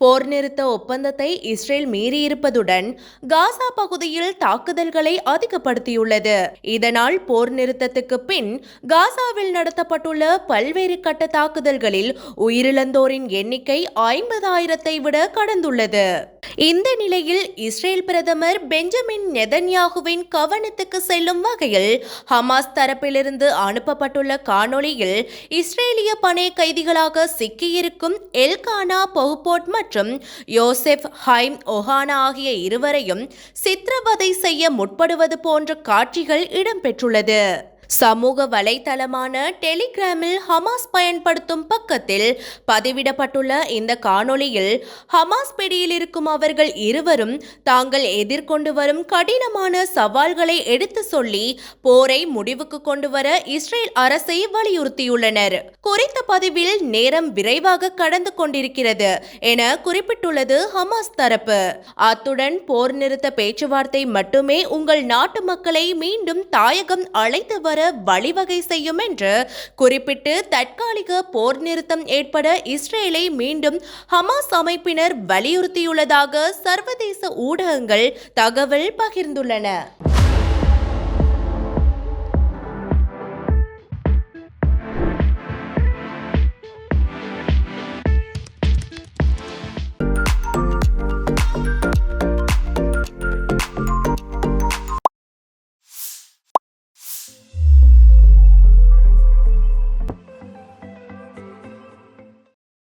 போர் நிறுத்த ஒப்பந்தத்தை இஸ்ரேல் மீறியிருப்பதுடன் காசா பகுதியில் தாக்குதல்களை அதிகப்படுத்தியுள்ளது. இதனால் போர் நிறுத்தத்துக்கு பின் காசாவில் நடத்தப்பட்டுள்ள பல்வேறு கட்ட தாக்குதல்களில் உயிரிழந்தோரின் எண்ணிக்கை ஐம்பதாயிரத்தை விட கடந்துள்ளது. இந்த நிலையில் இஸ்ரேல் பிரதமர் பெஞ்சமின் நெதன்யாகுவின் கவனத்துக்கு செல்லும் வகையில் ஹமாஸ் தரப்பிலிருந்து அனுப்பப்பட்டுள்ள காணொளியில் இஸ்ரேலிய பணை கைதிகளாக சிக்கியிருக்கும் எல்கானா பொஹ்போட் மற்றும் யோசெப் ஹைம் ஒஹானா ஆகிய இருவரையும் சித்திரவதை செய்ய முற்படுவது போன்ற காட்சிகள் இடம்பெற்றுள்ளது. சமூக வலைதளமான டெலிகிராமில் ஹமாஸ் பயன்படுத்தும் பக்கத்தில் பதிவிடப்பட்டுள்ள இந்த காணொளியில் ஹமாஸ் பிடியில் இருக்கும் அவர்கள் இருவரும் தாங்கள் எதிர்கொண்டு வரும் கடினமான சவால்களை எடுத்து சொல்லி போரை முடிவுக்கு கொண்டு வர இஸ்ரேல் அரசை வலியுறுத்தியுள்ளனர். குறித்த பதிவில் நேரம் விரைவாக கடந்து கொண்டிருக்கிறது என குறிப்பிட்டுள்ளது ஹமாஸ் தரப்பு. அத்துடன் போர் நிறுத்த பேச்சுவார்த்தை மட்டுமே உங்கள் நாட்டு மக்களை மீண்டும் தாயகம் அழைத்து வர வழிவகை செய்யும் என்று குறிப்பிட்டு தற்காலிக போர் நிறுத்தம் ஏற்பட இஸ்ரேலை மீண்டும் ஹமாஸ் அமைப்பினர் வலியுறுத்தியுள்ளதாக சர்வதேச ஊடகங்கள் தகவல் பகிர்ந்துள்ளன.